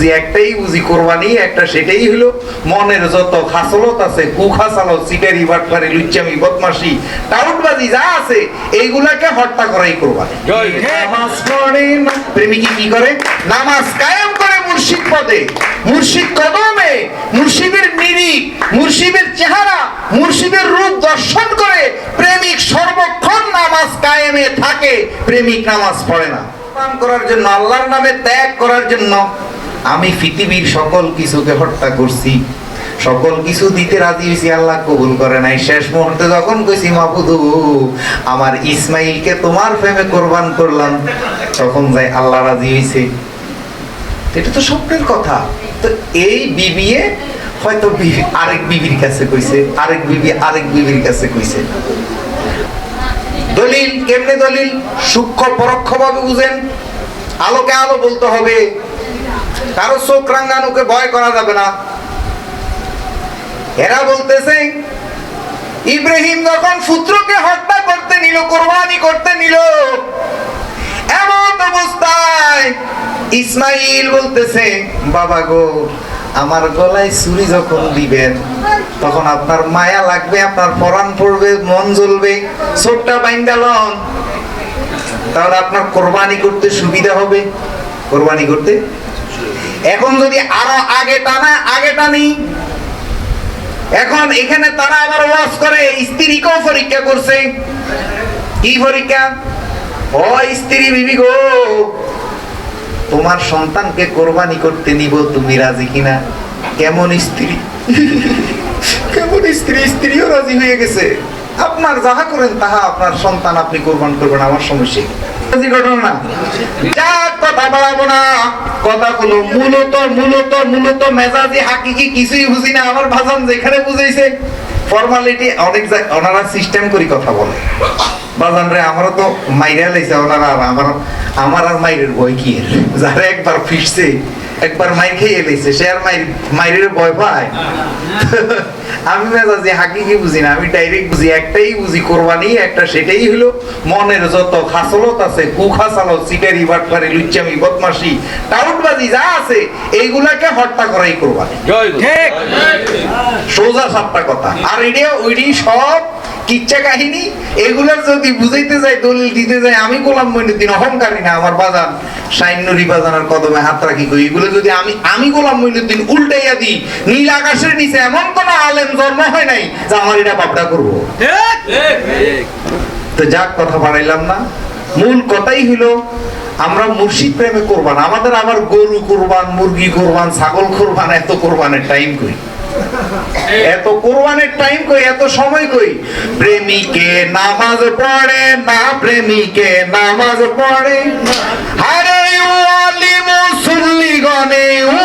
বুঝি একটাই বুঝি কোরবানি একটা সেটাই হলো মনের যত খাসলত আছে কুখাসালত সিটারি বাটপারি লুচ্চামি বদমাশি টাউটবাজি যা আছে এইগুলাকে হত্যা করাই কোরবানি। নামাজ পড়ে প্রেমিকি কি করে? নামাজ কায়েম করে মুর্শিদ পদে। মুর্শিদ কদমে মুর্শিদের নিরিখ মুর্শিদের চেহারা মুর্শিদের রূপ দর্শন করে প্রেমিক সর্বক্ষণ নামাজ কায়েমে থাকে প্রেমিক নামাজ পড়ে না। করার জন্য আল্লাহর নামে ত্যাগ করার জন্য আমি পৃথিবীর সকল কিছুকে হত্যা করছি। সকল কিছু দিতে রাজি হয়েছি, আল্লাহ কবুল করে নাই। শেষ মুহূর্তে যখন কইছি মাহবুদু আমার ইসমাইলকে তোমার প্রেমে কোরবান করলাম, তখন যাই আল্লাহ রাজি হয়েছে এটা তো স্বপ্নের কথা। তো এই বিবিয়ে হয়তো আরেক বিবির কাছে কইছে, আরেক বিবি আরেক বিবির কাছে কইছে। দলিল, কেমনে দলিল? সূক্ষ্ম পরোক্ষ ভাবে বুঝেন। আলোকে আলো বলতে হবে। কারও চোখ রাঙ্গানুকে ভয় করা যাবে না। এরা বলতেছে, ইব্রাহিম যখন পুত্রকে হত্যা করতে নিল, কোরবানি করতে নিল, এমন অবস্থায় ইসমাইল বলতেছে, বাবা গো, আমার গলায় ছুরি যখন দিবেন, তখন আপনার মায়া লাগবে, আপনার পরাণ পড়বে, মন জ্বলবে, চোখটা বাইন্দালন তাহলে আপনার কোরবানি করতে সুবিধা হবে। কোরবানি করতে এখন যদি আরও আগে টানা, আগে টানি। এখন এখানে তারা আবার ওয়াজ করে, স্ত্রীকেও পরীক্ষা করছে। কি পরীক্ষা? ও স্ত্রী বিবি গো, তোমার সন্তানকে কোরবানি করতে নিব, তুমি রাজি কিনা? কেমন স্ত্রী? কেমন স্ত্রী? স্ত্রীও রাজি হয়ে গেছে। আপনার যাহা করেন, তাহা আপনার সন্তান আপনি কোরবান করবেন, আমার সমস্যা? ঘটনা যা কথা বাড়াবো না। কথা হলো মূলত মূলত মূলত মেজাজি হাকিকি কিছুই বুঝি না আমার ভাষণ যেখানে বুঝাইছে ফর্মালিটি অনেক ওনারা সিস্টেম করি কথা বলে বাজান রে, আমারও তো মাইরা লাইছে, ওনারা আমার আমার আর মাইরের বই কি? যারা একবার ফিরছে একবার মাইর খেয়ে লাইছে সে আর মাইর মাইরের ভয় পায়। আমি মেজাজি হাকিকি বুঝি না আমি ডাইরেক্ট বুঝি একটাই বুঝি কোরবানি একটা সেটাই হলো মনের যত খাসলত আছে কুখাসালত সিটারি বাটপারি লুচ্চামি বদমাশি টাউটবাজি যা আছে এইগুলাকে হত্যা করাই কোরবানি। ঠিক। সোজা সাতটা কথা। আর এটা ওইটি সব কিচ্ছা কাহিনী, এগুলো যদি বুঝাইতে যাই দলিল দিতে যাই আমি গোলাম মইনুদ্দিন, অহংকারী না, আমার বাজান সাইনুরি বাজানের কদমে হাত রাখি কই, এগুলো যদি আমি আমি গোলাম মইনুদ্দিন উল্টাইয়া দিই, নীল আকাশের নিচে এমন কোন আলেম জন্ম হয় নাই যে আমার এটা বাপটা করব। তো যাক, কথা বাড়াইলাম না। মূল কথাই হলো আমরা মুর্শিদ প্রেমে কোরবান। আমাদের আবার গরু কোরবান, মুরগি কোরবান, ছাগল কোরবান, এত কোরবানের টাইম কই? এত কোরবানের টাইম কই, এত সময় কই? প্রেমিকে নামাজ পড়ে না, প্রেমিকে নামাজ পড়ে। আরে ও আলি মুসল্লিগণে ও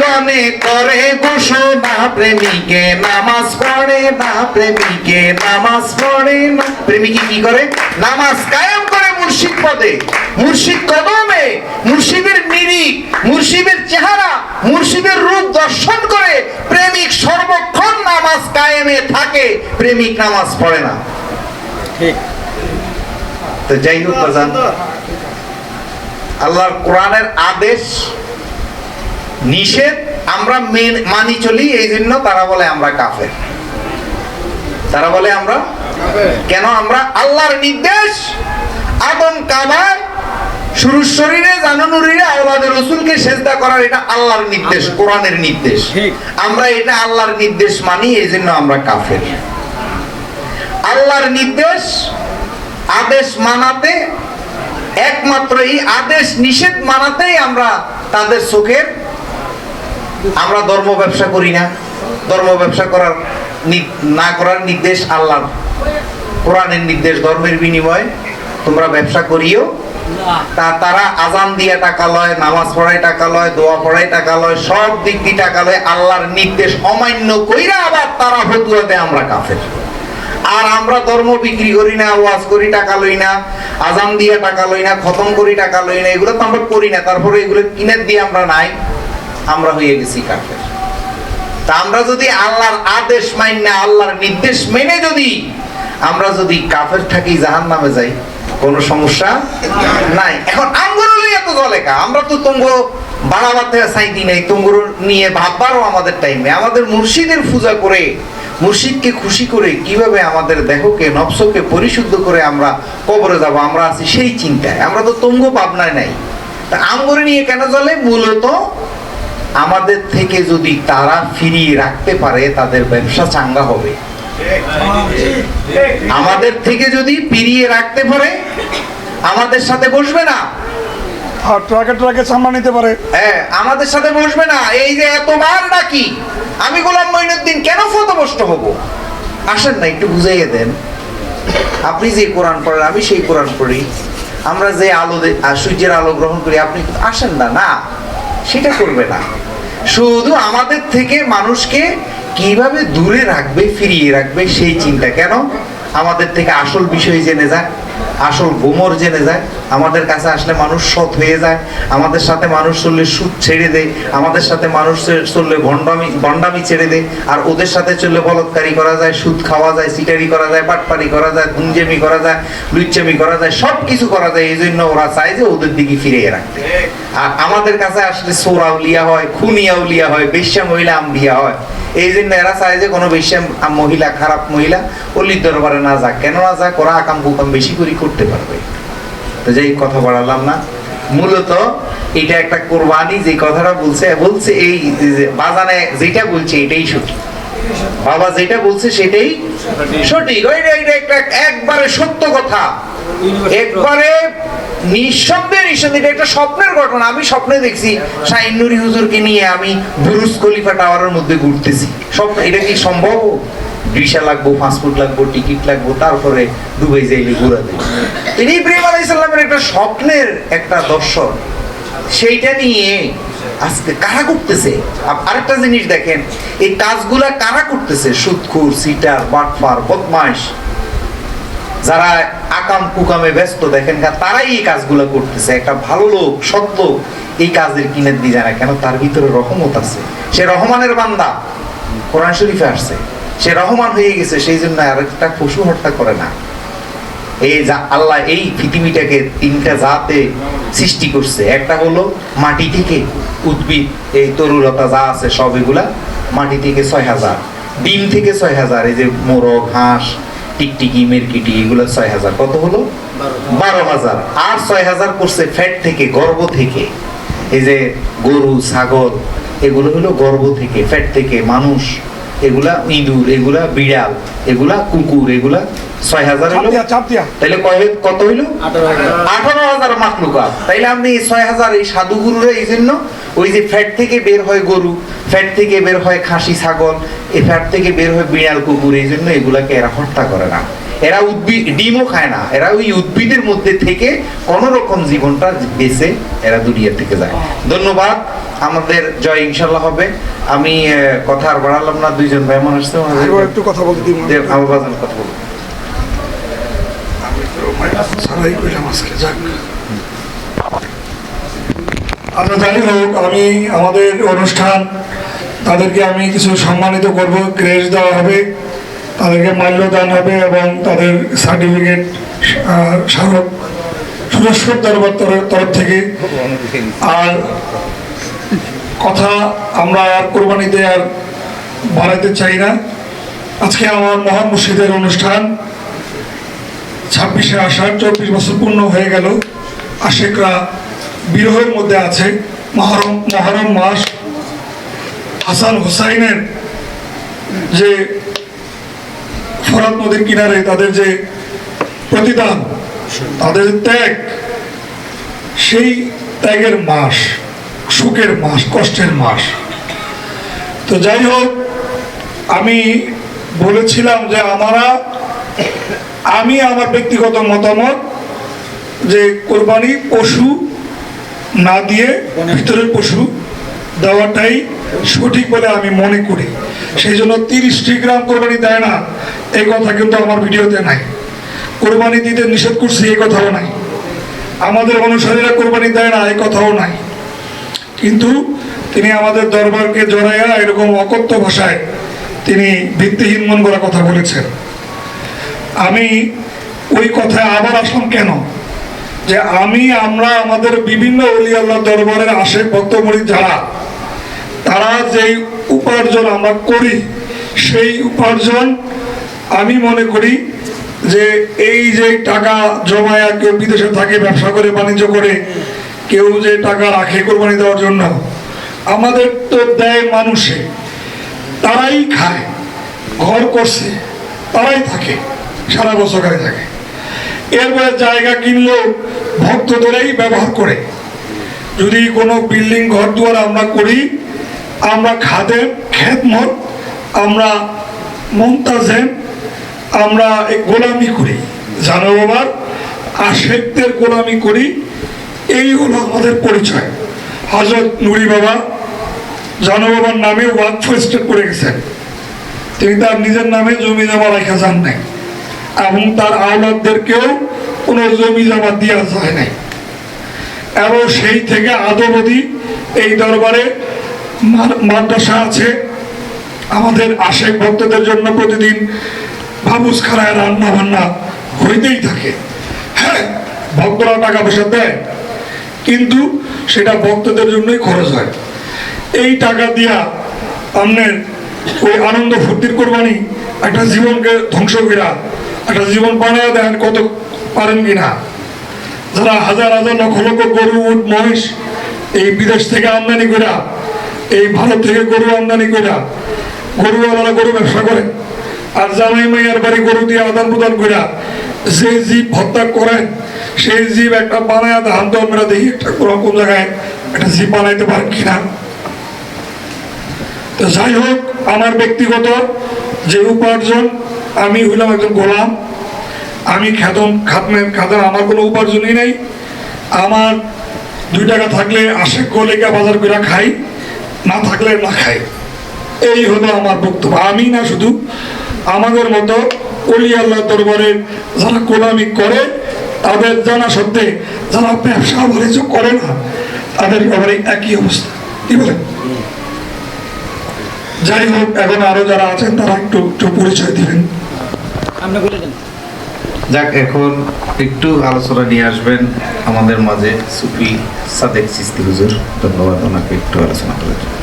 গনে করে ঘোষণা প্রেমিকে নামাজ পড়ে না প্রেমিকে নামাজ পড়ে না। প্রেমিকে কি করে? নামাজ কায়েম করে মুর্শিদ পদে। মুর্শিদ কদমে মুর্শিদের নিরিখ মুর্শিদের চেহারা মুর্শিদের রূপ দর্শন করে প্রেমিক সর্বক্ষণ নামাজ কায়েমে থাকে প্রেমিক নামাজ পড়ে না। ঠিক। তো যাই হোক আল্লাহর কোরআনের আদেশ নিষেধ আমরা মেন- চলি এই জন্য তারা বলে আমরা কাফের। তারা বলে আমরা কেন আমরা আল্লাহর নির্দেশ? আদম কাবার শুরুর শরীরে জানানুরিরে আওলাদের রসুলকে সেজদা করার এটা আল্লাহর নির্দেশ কোরআনের নির্দেশ। আমরা এটা আল্লাহর নির্দেশ মানি এই জন্য আমরা কাফের। আল্লাহর নির্দেশ আদেশ মানাতে একমাত্র এই আদেশ নিষেধ মানাতেই আমরা তাদের চোখের আমরা ধর্ম ব্যবসা করি না। ধর্ম ব্যবসা করার না করার নির্দেশ আল্লাহর। কোরআনের নির্দেশ, ধর্মের বিনিময়ে তোমরা ব্যবসা করিও। তা তারা আজান দিয়ে টাকা লয়, নামাজ পড়ায় টাকা লয়, দোয়া পড়ায় টাকা লয়, সব দিক দিয়ে টাকা লয়, আল্লাহর নির্দেশ অমান্য কইরা আবার তারা ফতুয়া দেয় আমরা কাফের। আর আমরা ধর্ম বিক্রি করি না, ওয়াজ করি, টাকা লই না, আজান দিয়ে টাকা লই না, খতম করি, টাকা লই না, এগুলো তো আমরা করি না। তারপরে এগুলো কিনে দিয়ে আমরা নাই। আমরা হয়ে গেছি কাফের। তা আমরা যদি আল্লাহর আদেশ মানি না, আল্লাহর নির্দেশ মেনে যদি আমরা যদি কাফের থাকি জাহান নামে যাই, কোনো সমস্যা নাই। এখন আমগুলো লইয়া তো জলেকা আমরা তো তোমার বাড়াবাতে সাইতি নাই তুমগুলো নিয়ে ভাববারও আমাদের টাইমে আমাদের মুর্শিদের পূজা করে, মুর্শিদকে খুশি করে কীভাবে আমাদের দেহকে নফসকে পরিশুদ্ধ করে আমরা কবরে যাব, আমরা আছি সেই চিন্তায়। আমরা তো তুঙ্গ পাবনায় নাই। তা আমগরে নিয়ে কেন চলে মূলত আমাদের থেকে যদি তারা ফিরিয়ে রাখতে পারে তাদের ব্যবসা চাঙ্গা হবে। আমাদের থেকে যদি ফিরিয়ে রাখতে পারে আমাদের সাথে বসবে না। আর ট্রাকে ট্রাকে নিতে পারে। হ্যাঁ আমাদের সাথে বসবে না। এই যে এতবার ডাকি আমি গোলাম মঈনুদ্দিন কেন ফতবষ্ট হব? আসেন না একটু বুঝাইয়ে দেন। আপনি যে কোরআন পড়েন আমি সেই কোরআন পড়ি। আমরা যে আলো সূর্যের আলো গ্রহণ করি আপনি আসেন না না। সেটা করবে না। শুধু আমাদের থেকে মানুষকে কীভাবে দূরে রাখবে, ফিরিয়ে রাখবে সেই চিন্তা। কেন? আমাদের থেকে আসল বিষয় জেনে যায়, আসল গোমর জেনে যায়। আমাদের কাছে আসলে মানুষ সৎ হয়ে যায়, আমাদের সাথে মানুষ চললে সুদ ছেড়ে দেয়, আমাদের সাথে মানুষ চললে ভণ্ডামি ভণ্ডামি ছেড়ে দেয়, আর ওদের সাথে চললে বলৎকারি করা যায়, সুদ খাওয়া যায়, সিটারি করা যায় পাটপারি করা যায়, গুঞ্জেমি করা যায়, লুচ্চামি করা যায় সব কিছু করা যায়। এই জন্য ওরা চায় যে ওদের দিকে ফিরিয়ে রাখতে। আমাদের কাছে আসলে সোরা উলিয়া হয় খুনিয়া উলিয়া হয়, বেশ্যা মহিলা আম্বিয়া হয়। এই জন্য এরা চায় যে কোনো বেশ্যা মহিলা, খারাপ মহিলা, অলির দরবারে না যাক। কেন না যাক? ওরা আকাম কুকাম বেশি করে করতে পারবে। তো যাই কথা বাড়ালাম না। মূলত এটা একটা কোরবানি, যে কথাটা বলছে বলছে এই যে বাজানে যেটা বলছে, এটাই সঠিক। বাবা যেটা বলছে, সেটাই সঠিক। এটা একটা একবারে সত্য কথা। একবারে নিঃসন্দেহে নিঃসন্দেহে এটা একটা স্বপ্নের ঘটনা। আমি স্বপ্নে দেখছি শাহিন নুরি হুজুরকে নিয়ে আমি বুরুজ খলিফা টাওয়ারের মধ্যে ঘুরতেছি। স্বপ্ন এটা কি সম্ভব? ভিসা লাগবো, পাসপোর্ট লাগবো, টিকিট লাগবো, তারপরে দুবাই যাইলে ঘুরা দেবো। তিনি ইব্রাহিম আলাই সাল্লামের একটা স্বপ্নের একটা দর্শন। সেইটা নিয়ে আজকে কারা করতেছে আরেকটা জিনিস দেখেন, এই কাজগুলা কারা করতেছে? সুদখুর সিটার বাটফার বদমাস যারা আকাম কুকামে ব্যস্ত, দেখেন তারাই এই কাজগুলো করতেছে। একটা ভালো লোক, সৎ লোক, এই কাজের কিনে দিয়ে যায় না কেন? তার ভিতরে রহমত আছে। সে রহমানের বান্দা। কোরআন শরীফে আসছে। সে রহমান হয়ে গেছে, সেই জন্য আর একটা পশু হত্যা করে না। এই যা, আল্লাহ এই পৃথিবীটাকে তিনটা জাতে সৃষ্টি করছে। একটা হলো মাটি থেকে উদ্ভিদ, এই তরুলতা যা আছে সব এগুলা মাটি থেকে ছয় হাজার। ডিম থেকে ছয় হাজার, এই যে মোরগ, হাঁস টিকটিকি, মেরকিটি, এগুলো ছয় হাজার কত হলো? বারো হাজার। আর ছয় হাজার করছে ফ্যাট থেকে গর্ব থেকে। এই যে গরু, ছাগল, এগুলো হলো গর্ভ থেকে, ফ্যাট থেকে, মানুষ। এগুলা ইঁদুর এগুলা বিড়াল এগুলা কুকুর এগুলা ছয় হাজার হলো তাইলে কয় কত হইল? আঠারো হাজার। আঠারো হাজার মাকলুকা তাইলে আপনি এই ছয় হাজার এই সাধুগুরুরা এই জন্য ওই যে ফ্যাট থেকে বের হয় গরু ফ্যাট থেকে বের হয় খাসি ছাগল এই ফ্যাট থেকে বের হয় বিড়াল কুকুর এই জন্য এগুলাকে এরা হত্যা করে না। এরা উদ্ভিদ ডিমও খায় না। এরা ওই উদ্ভিদের মধ্যে থেকে কোন রকম জীবনটা বেঁচে এরা দুনিয়া থেকে যায়। ধন্যবাদ। আমাদের জয় ইনশাল্লাহ হবে। আমি কথা আর বাড়ালাম না। দুইজন ওনাদের- এবার একটু কথা বলতে আমার বাজার কথা বলব সারাই কইলাম আজকে যাক। আচ্ছা যাই হোক আমি আমাদের অনুষ্ঠান তাদেরকে আমি কিছু সম্মানিত করব। গ্রেস দেওয়া হবে। তাদেরকে মাল্যদান হবে এবং তাদের সার্টিফিকেট স্মারক সুরেশ্বর দরবার তরফ- তরফ থেকে। আর কথা আমরা আর কোরবানিতে আর বাড়াইতে চাই না। আজকে আমার মহান মুর্শিদের অনুষ্ঠান ছাব্বিশে আষাঢ় চব্বিশ বছর পূর্ণ হয়ে গেল। আশেকরা বিরহের মধ্যে আছে। মহরম মহরম মাস। হাসান হুসাইনের যে ফরাত নদীর কিনারে তাদের যে প্রতিদান, তাদের ত্যাগ, সেই ত্যাগের মাস, সুখের মাস, কষ্টের মাস। তো যাই হোক, আমি বলেছিলাম যে আমারা, আমি আমার ব্যক্তিগত মতামত যে কোরবানি পশু না দিয়ে ভিতরের পশু দেওয়াটাই সঠিক বলে আমি মনে করি। সেই জন্য তিরিশটি গ্রাম কোরবানি দেয় না, এই কথা কিন্তু আমার ভিডিওতে নাই। কোরবানি দিতে নিষেধ করছি, এই কথাও নাই। আমাদের অনুসারীরা কোরবানি দেয় না, এই কথাও নাই। কিন্তু তিনি আমাদের দরবারকে জড়াইয়া এরকম অকথ্য ভাষায় তিনি ভিত্তিহীন মন করা কথা বলেছেন। আমি ওই কথায় আবার আসলাম কেন? যে আমি, আমরা, আমাদের বিভিন্ন অলি আল্লাহ দরবারের আশে ভক্তমণি যারা তারা যেই উপার্জন আমরা করি, সেই উপার্জন আমি মনে করি যে এই যে টাকা জমায়া কেউ বিদেশে থাকে, ব্যবসা করে, বাণিজ্য করে, কেউ যে টাকা রাখে কোরবানি দেওয়ার জন্য, আমাদের তো দেয় মানুষে। তারাই খায়, ঘর করছে, তারাই থাকে, সারা বছর থাকে। এরপরে জায়গা কিনলেও ভক্তদেরই ব্যবহার করে। যদি কোনো বিল্ডিং ঘর দুয়ার আমরা করি আমরা খাদের খেদমত, আমরা মমতাজেন আমরা গোলামি করি। জানো বাবার? আশেকদের গোলামি করি, এই হলো আমাদের পরিচয়। হজরত নুরি বাবা, জানো বাবার নামে ওয়াকফ স্টেট করে গেছেন। তিনি তার নিজের নামে জমি জমা রেখা যান নাই। এবং তার আওলাদদেরকেও কোনো জমি জমা দেওয়া যায় নাই। এবং সেই থেকে আদবদি এই দরবারে মাদ্রাসা আছে। আমাদের আশেক ভক্তদের জন্য প্রতিদিন বাবুস খানায় রান্না বান্না হইতেই থাকে। হ্যাঁ ভক্তরা টাকা পয়সা দেয়, কিন্তু সেটা ভক্তদের জন্যই খরচ হয়। এই টাকা দিয়া আপনার ওই আনন্দ ফুর্তির কোরবানি একটা জীবনকে ধ্বংস করা একটা জীবন বানায় দেন কত পারেন কিনা? যারা হাজার হাজার লক্ষ লক্ষ গরু উঠ মহিষ এই বিদেশ থেকে আমদানি করা এই ভারত থেকে গরু আমদানি করা গরুওয়ালারা গরু ব্যবসা করে, আর জামাই মাইয়ার বাড়ি গরু দিয়ে আদান প্রদান করা যে জীব হত্যা করে, সেই জীব একটা বানায় ধান তো আমরা দেখি একটা কোনো কোন জায়গায় একটা জীব বানাইতে পারেন কিনা। তো যাই হোক, আমার ব্যক্তিগত যে উপার্জন, আমি হইলাম একজন গোলাম। আমি খাদম খাতমের খাদম আমার কোনো উপার্জনই নেই। আমার দুই টাকা থাকলে আশেক গলিকা বাজার করে খাই। না থাকলে না খাই এই হলো আমার বক্তব্য। আমি না শুধু, আমাদের মতো অলি আল্লাহ দরবারের যারা গোলামি করে, তাদের জানা সত্ত্বে যারা ব্যবসা বাণিজ্য করে না, তাদের ব্যাপারে একই অবস্থা। কি বলেন? যাই হোক, এখন আরও যারা আছেন, তারা একটু একটু পরিচয় দিবেন। আপনি বলে দেন। যাক, এখন একটু আলোচনা নিয়ে আসবেন আমাদের মাঝে সুফি সাদেক চিস্তি হুজুর। ধন্যবাদ, ওনাকে একটু আলোচনা করার জন্য।